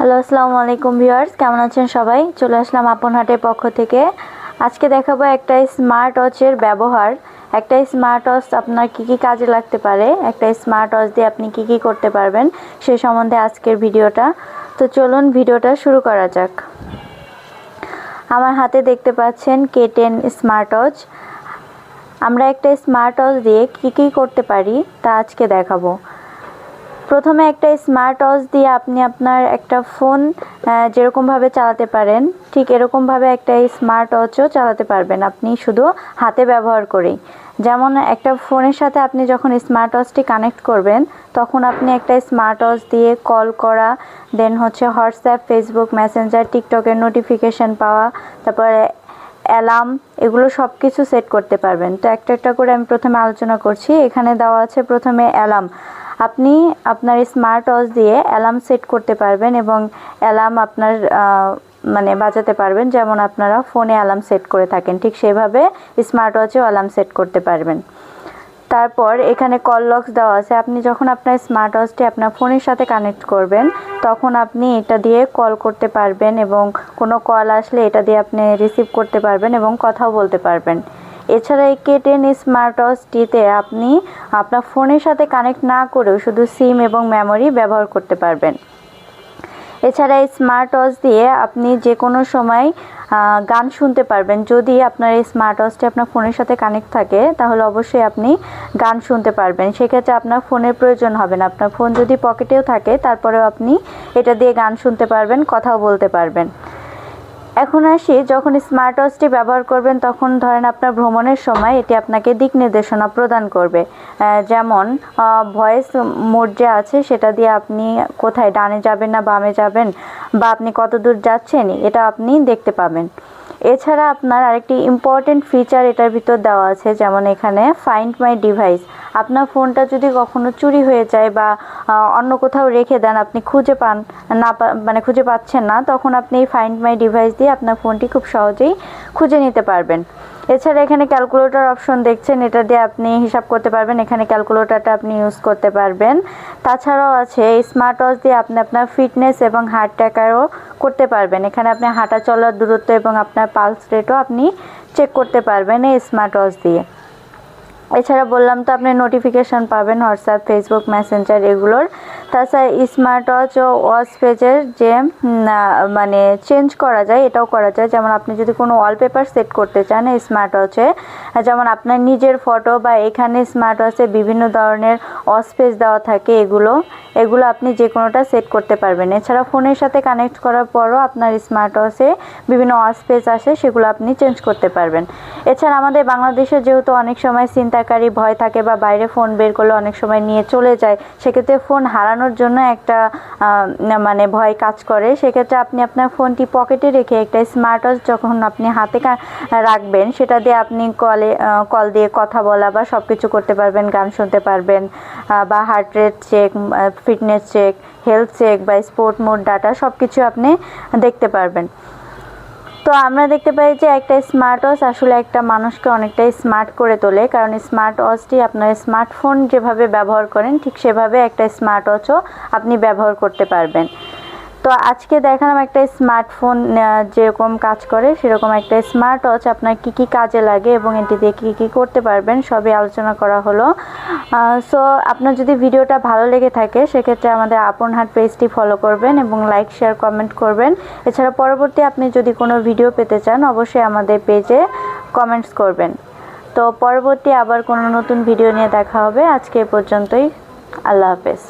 Hello আসসালামু আলাইকুম viewers কেমন আছেন সবাই? চলে আসলাম আপন হাটের পক্ষ থেকে। আজকে দেখাবো একটা স্মার্ট ওয়াচের ব্যবহার। একটা স্মার্ট ওয়াচ আপনার কি কি কাজে লাগতে পারে? একটা স্মার্ট ওয়াচ দিয়ে আপনি কি কি করতে পারবেন? সেই সম্বন্ধে আজকের ভিডিওটা। তো চলুন ভিডিওটা শুরু করা যাক। আমার হাতে দেখতে পাচ্ছেন কে টেন স্মার্ট ওয়াচ আমরা একটা স্মার্ট ওয়াচ দিয়ে কি কি করতে পারি তা আজকে দেখাবো। প্রথমে একটা স্মার্ট ওয়াচ দিয়ে আপনি আপনার একটা ফোন যেরকমভাবে চালাতে পারেন, ঠিক এরকমভাবে একটা স্মার্ট ওয়াচও চালাতে পারবেন আপনি শুধু হাতে ব্যবহার করেই। যেমন একটা ফোনের সাথে আপনি যখন স্মার্ট ওয়াচটি কানেক্ট করবেন, তখন আপনি একটা স্মার্ট ওয়াচ দিয়ে কল করা দেন হচ্ছে হোয়াটসঅ্যাপ, ফেসবুক, মেসেঞ্জার টিকটকের নোটিফিকেশন পাওয়া, তারপরে অ্যালার্ম, এগুলো সব কিছু সেট করতে পারবেন। তো একটা একটা করে আমি প্রথমে আলোচনা করছি। এখানে দেওয়া আছে প্রথমে অ্যালার্ম। আপনি আপনার স্মার্ট ওয়াচ দিয়ে অ্যালার্ম সেট করতে পারবেন এবং অ্যালার্ম আপনার মানে বাজাতে পারবেন। যেমন আপনারা ফোনে অ্যালার্ম সেট করে থাকেন, ঠিক সেভাবে স্মার্ট ওয়াচেও অ্যালার্ম সেট করতে পারবেন। তারপর এখানে কল লক্স দেওয়া আছে। আপনি যখন আপনার স্মার্ট ওয়াচটি আপনার ফোনের সাথে কানেক্ট করবেন, তখন আপনি এটা দিয়ে কল করতে পারবেন এবং কোনো কল আসলে এটা দিয়ে আপনি রিসিভ করতে পারবেন এবং কথাও বলতে পারবেন। এছাড়া এই কে টেন স্মার্ট ওয়াচটিতে আপনি আপনার ফোনের সাথে কানেক্ট না করেও শুধু সিম এবং মেমোরি ব্যবহার করতে পারবেন। এছাড়া এই স্মার্ট ওয়াচ দিয়ে আপনি যে কোনো সময় গান শুনতে পারবেন। যদি আপনার এই স্মার্ট ওয়াচটি আপনার ফোনের সাথে কানেক্ট থাকে, তাহলে অবশ্যই আপনি গান শুনতে পারবেন। সেক্ষেত্রে আপনার ফোনের প্রয়োজন হবে না। আপনার ফোন যদি পকেটেও থাকে, তারপরেও আপনি এটা দিয়ে গান শুনতে পারবেন, কথাও বলতে পারবেন। এখন আসি, যখন স্মার্ট ওয়াচটি ব্যবহার করবেন, তখন ধরেন আপনার ভ্রমণের সময় এটি আপনাকে দিক নির্দেশনা প্রদান করবে। যেমন ভয়েস মোড যে আছে, সেটা দিয়ে আপনি কোথায়, ডানে যাবেন না বামে যাবেন বা আপনি কত দূর যাচ্ছেন, এটা আপনি দেখতে পাবেন। এছাড়া আপনার আরেকটি ইম্পর্টেন্ট ফিচার এটার ভিতর দেওয়া আছে, যেমন এখানে ফাইন্ড মাই ডিভাইস আপনার ফোনটা যদি কখনো চুরি হয়ে যায় বা অন্য কোথাও রেখে দেন, আপনি খুঁজে পান, না মানে খুঁজে পাচ্ছেন না, তখন আপনি এই ফাইন্ড মাই ডিভাইস দিয়ে আপনার ফোনটি খুব সহজেই খুঁজে নিতে পারবেন। এছাড়া এখানে ক্যালকুলেটর অপশন দেখছেন, এটা দিয়ে আপনি হিসাব করতে পারবেন, এখানে ক্যালকুলেটরটা আপনি ইউজ করতে পারবেন। তাছাড়াও আছে, এই স্মার্ট ওয়াচ দিয়ে আপনি আপনার ফিটনেস এবং হার্ট ট্র্যাকারও করতে পারবেন। এখানে আপনি হাঁটা চলার দূরত্ব এবং আপনার পালস রেটও আপনি চেক করতে পারবেন এই স্মার্ট ওয়াচ দিয়ে। এছাড়া বললাম তো আপনি নোটিফিকেশন পাবেন হোয়াটসঅ্যাপ ফেসবুক মেসেঞ্জার এগুলোর। তাছাড়া স্মার্ট ওয়াচ ও ওয়াচ পেজের যে মানে চেঞ্জ করা যায়, এটাও করা যায়। যেমন আপনি যদি কোনো ওয়ালপেপার সেট করতে চান স্মার্ট ওয়াচে যেমন আপনার নিজের ফটো বা এখানে স্মার্ট ওয়াচে বিভিন্ন ধরনের ওয়াচ পেজ দেওয়া থাকে এগুলো এগুলো আপনি যে কোনোটা সেট করতে পারবেন। এছাড়া ফোনের সাথে কানেক্ট করার পরও আপনার স্মার্ট ওয়াচে বিভিন্ন ওয়াচ পেজ আসে, সেগুলো আপনি চেঞ্জ করতে পারবেন। এছাড়া আমাদের বাংলাদেশে যেহেতু অনেক সময় চিন্তাকারী ভয় থাকে বা বাইরে ফোন বের করলে অনেক সময় নিয়ে চলে যায়, সেক্ষেত্রে ফোন হারানোর জন্য একটা মানে ভয় কাজ করে। সেক্ষেত্রে আপনি আপনার ফোনটি পকেটে রেখে একটা স্মার্ট ওয়াচ যখন আপনি হাতে রাখবেন, সেটা দিয়ে আপনি কলে কল দিয়ে কথা বলা বা সব কিছু করতে পারবেন, গান শুনতে পারবেন বা heart rate check fitness check health check বা স্পোর্ট মোড ডাটা সব কিছু আপনি দেখতে পারবেন। তো আমরা দেখতে পাই যে একটা স্মার্ট ওয়াচ আসলে একটা মানুষকে অনেকটাই স্মার্ট করে তোলে। কারণ স্মার্ট ওয়াচটি আপনার স্মার্টফোন যেভাবে ব্যবহার করেন, ঠিক সেভাবে একটা স্মার্ট ওয়াচও আপনি ব্যবহার করতে পারবেন। তো আজকে দেখালাম একটা স্মার্টফোন যেরকম কাজ করে, সেরকম একটা স্মার্ট ওয়াচ আপনার কি কি কাজে লাগে এবং এটি দিয়ে কী কী করতে পারবেন, সবই আলোচনা করা হলো। সো আপনার যদি ভিডিওটা ভালো লেগে থাকে, সেক্ষেত্রে আমাদের আপন হাট পেজটি ফলো করবেন এবং লাইক শেয়ার কমেন্ট করবেন। এছাড়া পরবর্তী আপনি যদি কোনো ভিডিও পেতে চান, অবশ্যই আমাদের পেজে কমেন্টস করবেন। তো পরবর্তী আবার কোনো নতুন ভিডিও নিয়ে দেখা হবে। আজকে এ পর্যন্তই। আল্লাহ হাফেজ।